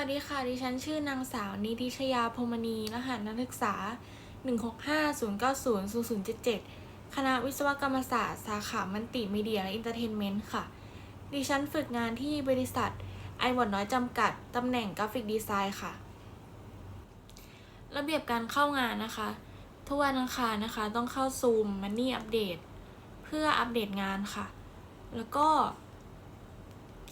วัสดีค่ะ ดิฉันชื่อนางสาวนิติชยาพมณี รหัสนักศึกษา 165090077 คณะวิศวกรรมศาสตร์ สาขามัลติมีเดียและอินเตอร์เทนเมนต์ค่ะ ดิฉันฝึกงานที่บริษัทไอวอดน้อยจำกัด ตำแหน่งกราฟิกดีไซน์ค่ะ ระเบียบการเข้างานนะคะ ทุกวันอังคารนะคะ ต้องเข้าซูมมันนี่อัปเดต เพื่ออัปเดตงานค่ะ แล้วก็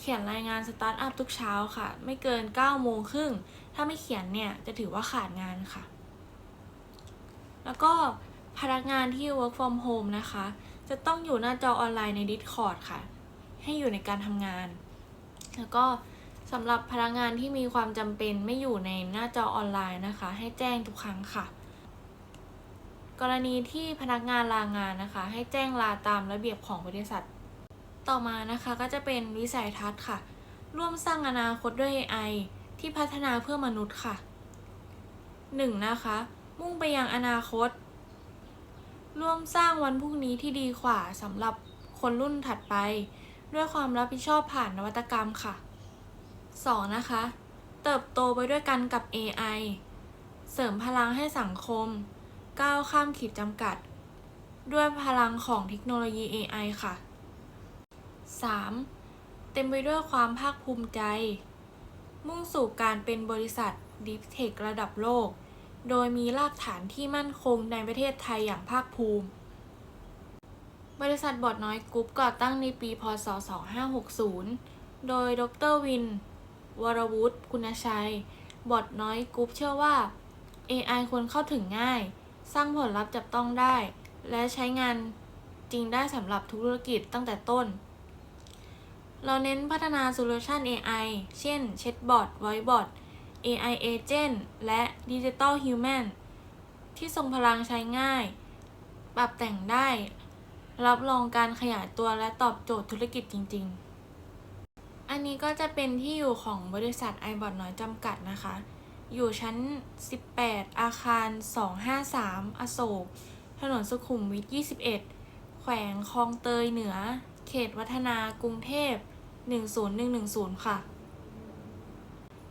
เขียนรายงานสตาร์ทอัพทุกเช้าค่ะ ไม่เกิน9โมงครึ่ง ถ้าไม่เขียนเนี่ยจะถือว่าขาดงานค่ะ แล้วก็พนักงานที่ work from home นะคะ จะต้องอยู่หน้าจอออนไลน์ใน Discord ค่ะ ให้อยู่ในการทำงาน แล้วก็สำหรับพนักงานที่มีความจำเป็นไม่อยู่ในหน้าจอออนไลน์นะคะ ให้แจ้งทุกครั้งค่ะ กรณีที่พนักงานลางานนะคะ ให้แจ้งลาตามระเบียบของบริษัท ต่อมานะคะก็จะเป็นวิสัยทัศน์ค่ะ ร่วมสร้างอนาคตด้วย AI ที่พัฒนาเพื่อมนุษย์ค่ะ 1. นะคะ มุ่งไปยังอนาคต ร่วมสร้างวันพรุ่งนี้ที่ดีกว่าสำหรับคนรุ่นถัดไป ด้วยความรับผิดชอบผ่านนวัตกรรมค่ะ 2. นะคะ เติบโตไปด้วยกันกับ AI เสริมพลังให้สังคม ก้าวข้ามขีดจำกัด ด้วยพลังของเทคโนโลยี AI ค่ะ 3. เต็มไปด้วยความภาคภูมิใจ มุ่งสู่การเป็นบริษัท Deep Tech ระดับโลก โดยมีรากฐานที่มั่นคงในประเทศไทยอย่างภาคภูมิ บริษัทบอดน้อยกรุ๊ปก่อตั้งในปี พศ 2560 โดยดรวิน วรวุฒิคุณชัย บอดน้อยกรุ๊ปเชื่อว่า AI ควรเข้าถึงง่าย สร้างผลลัพธ์จับต้องได้ และใช้งานจริงได้สำหรับธุรกิจตั้งแต่ต้น เราเน้นพัฒนาโซลูชัน AI เช่น Chatbot Voicebot AI Agent และ Digital Human ที่ทรงพลังใช้ง่าย ปรับแต่งได้ รับรองการขยายตัวและตอบโจทย์ธุรกิจจริง ๆ อันนี้ก็จะเป็นที่อยู่ของบริษัท iBot น้อยจำกัดนะคะ อยู่ชั้น 18 อาคาร 253 อโศก ถนนสุขุมวิท 21 แขวงคลองเตยเหนือ เขตวัฒนากรุงเทพ 10110 ค่ะ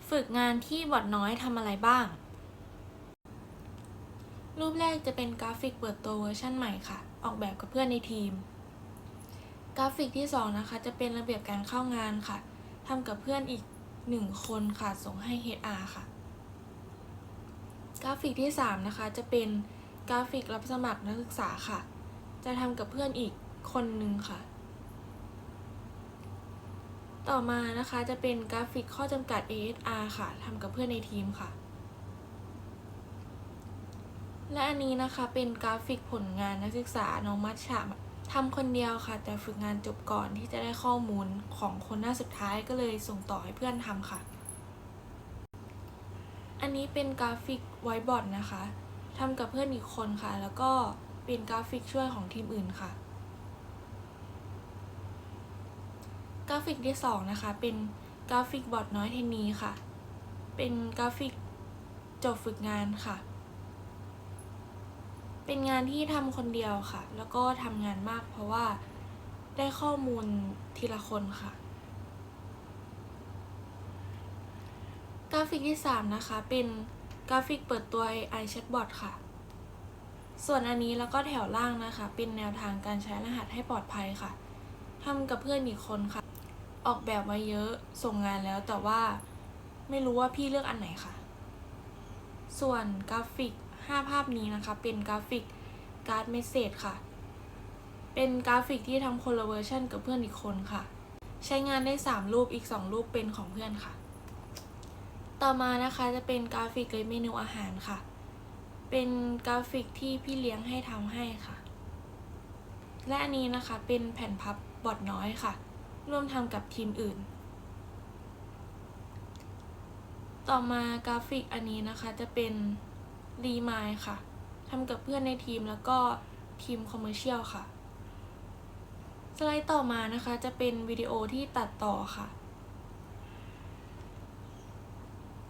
ฝึกงานที่บอดน้อยทำอะไรบ้าง รูปแรกจะเป็นกราฟิกเปิดตัวเวอร์ชันใหม่ค่ะ ออกแบบกับเพื่อนในทีม กราฟิกที่ 2 นะคะ จะเป็นระเบียบการเข้างานค่ะทำกับเพื่อนอีก 1 คนค่ะ ส่งให้ HR ค่ะ กราฟิกที่ 3 นะคะ จะเป็นกราฟิกรับสมัครนักศึกษาค่ะ จะทำกับเพื่อนอีกคนหนึ่งค่ะ ต่อมานะคะจะเป็นกราฟิกข้อจำกัด ASR ค่ะทำกับเพื่อนในทีมค่ะ และอันนี้นะคะเป็นกราฟิกผลงานนักศึกษาน้องมัชชาทำคนเดียวค่ะ แต่ฝึกงานจบก่อนที่จะได้ข้อมูลของคนหน้าสุดท้ายก็เลยส่งต่อให้เพื่อนทำค่ะ อันนี้เป็นกราฟิกไวบอร์ดนะคะทำกับเพื่อนอีกคนค่ะ แล้วก็เป็นกราฟิกช่วยของทีมอื่นค่ะ ราฟิกที่สองนะคะ เป็นกราฟิกบอร์ดน้อยเทนนีค่ะ เป็นกราฟิกจบฝึกงานค่ะ เป็นงานที่ทำคนเดียวค่ะ แล้วก็ทำงานมากเพราะว่าได้ข้อมูลทีละคนค่ะ กราฟิกที่สามนะคะ เป็นกราฟิกเปิดตัว AI Chatbot ค่ะ ส่วนอันนี้แล้วก็แถวล่างนะคะ เป็นแนวทางการใช้รหัสให้ปลอดภัยค่ะทำกับเพื่อนอีกคนค่ะ ออกแบบไว้เยอะส่งงานแล้วแต่ว่าไม่รู้ว่าพี่เลือกอันไหนค่ะ ส่วนกราฟิก 5 ภาพนี้นะคะ เป็นกราฟิกการ์ดเมสเซจค่ะ เป็นกราฟิกที่ทำคนละเวอร์ชันกับเพื่อนอีกคนค่ะ ใช้งานได้ 3 รูปอีก 2 รูปเป็นของเพื่อนค่ะ ต่อมานะคะจะเป็นกราฟิกเลเมนูอาหารค่ะ เป็นกราฟิกที่พี่เลี้ยงให้ทำให้ค่ะ และอันนี้นะคะเป็นแผ่นพับบอดน้อยค่ะ ร่วมทำกับทีมอื่น ต่อมากราฟิกอันนี้นะคะจะเป็นรีมายค่ะทำกับเพื่อนในทีมแล้วก็ทีมคอมเมอร์เชียลค่ะ สไลด์ต่อมานะคะจะเป็นวิดีโอที่ตัดต่อค่ะ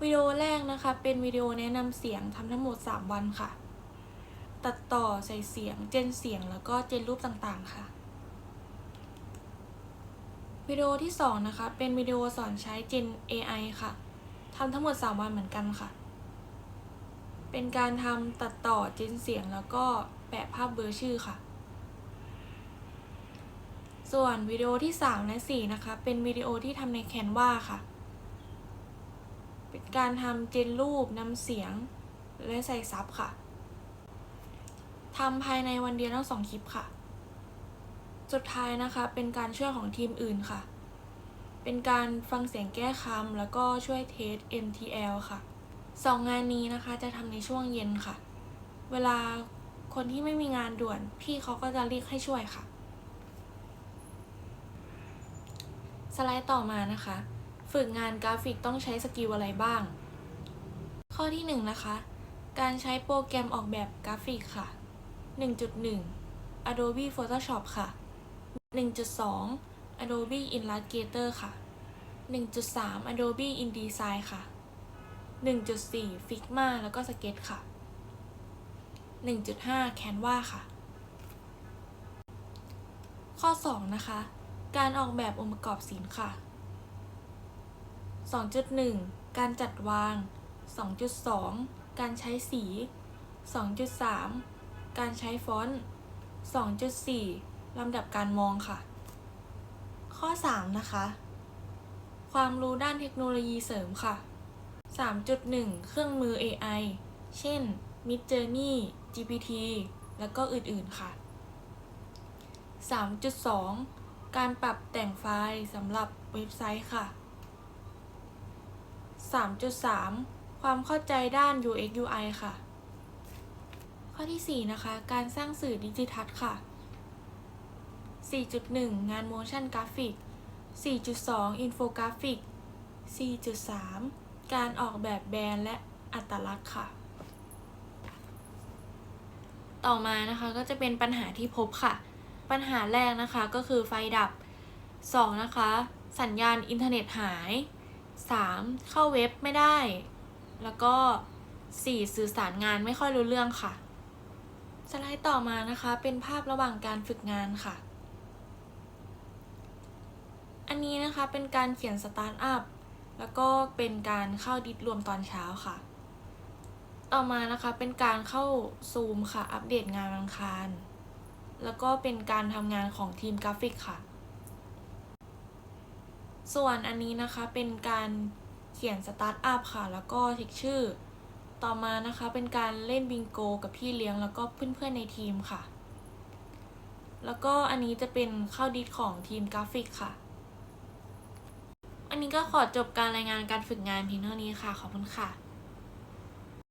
วิดีโอแรกนะคะเป็นวิดีโอแนะนำเสียงทำทั้งหมด 3 วันค่ะ ตัดต่อใส่เสียง เจนเสียงแล้วก็เจนรูปต่างๆค่ะ วิดีโอที่ 2 นะคะ เป็นวิดีโอสอนใช้ Gen AI ค่ะทำทั้งหมด 3 วันเหมือนกันค่ะ เป็นการทำตัดต่อเจนเสียงแล้วก็แปะภาพเบอร์ชื่อค่ะ ส่วนวิดีโอที่ 3 และ 4 นะคะ เป็นวิดีโอที่ทำใน Canva ค่ะ เป็นการทำเจนรูปนำเสียง และใส่ซับค่ะทำภายในวันเดียวทั้งสองคลิปค่ะ สุดท้ายนะคะเป็นการช่วยของทีมอื่นค่ะ เป็นการฟังเสียงแก้คำแล้วก็ช่วยเทส MTL ค่ะสองงานนี้นะคะจะทำในช่วงเย็นค่ะ เวลาคนที่ไม่มีงานด่วน พี่เขาก็จะเรียกให้ช่วยค่ะ สไลด์ต่อมานะคะ ฝึกงานกราฟิกต้องใช้สกิลอะไรบ้าง ข้อที่1นะคะ การใช้โปรแกรมออกแบบกราฟิกค่ะ 1.1 Adobe Photoshop ค่ะ 1.2 Adobe Illustrator ค่ะ 1.3 Adobe InDesign ค่ะ 1.4 Figma แล้วก็ Sketch ค่ะ 1.5 Canva ค่ะ ข้อ 2 นะคะ การออกแบบองค์ประกอบศิลป์ค่ะ 2.1 การจัดวาง 2.2 การใช้สี 2.3 การใช้ฟอนต์ 2.4 ลำดับการมองค่ะ ข้อ 3 นะคะ ความรู้ด้านเทคโนโลยีเสริมค่ะ 3.1 เครื่องมือ AI เช่น Midjourney GPT แล้วก็อื่นๆค่ะ 3.2 การปรับแต่งไฟล์สำหรับเว็บไซต์ค่ะ 3.3 ความเข้าใจด้าน UX UI ค่ะ ข้อที่ 4 นะคะ การสร้างสื่อดิจิทัลค่ะ 4.1 งาน motion graphic 4.2 infographic 4.3 การออกแบบแบรนด์และอัตลักษณ์ค่ะ ต่อมานะคะก็จะเป็นปัญหาที่พบค่ะ ปัญหาแรกนะคะก็คือไฟดับ 2 นะคะ สัญญาณอินเทอร์เน็ตหาย 3. เข้าเว็บไม่ได้ แล้วก็ 4. สื่อสารงานไม่ค่อยรู้เรื่องค่ะ สไลด์ต่อมานะคะเป็นภาพระหว่างการฝึกงานค่ะ อันนี้นะคะเป็นการเขียนสตาร์ทอัพแล้วก็เป็นการเข้าดิสรวมตอนเช้าค่ะ ต่อมานะคะเป็นการเข้าซูมค่ะ อัปเดตงานวันอังคาร แล้วก็เป็นการทำงานของทีมกราฟิกค่ะ ส่วนอันนี้นะคะเป็นการเขียนสตาร์ทอัพค่ะ แล้วก็เช็คชื่อ ต่อมานะคะเป็นการเล่นบิงโกกับพี่เลี้ยงแล้วก็เพื่อนๆในทีมค่ะ แล้วก็อันนี้จะเป็นเข้าดิสของทีมกราฟิกค่ะ อันนี้ก็ขอจบการรายงานการฝึกงานเพียงเท่านี้ค่ะ ขอบคุณค่ะ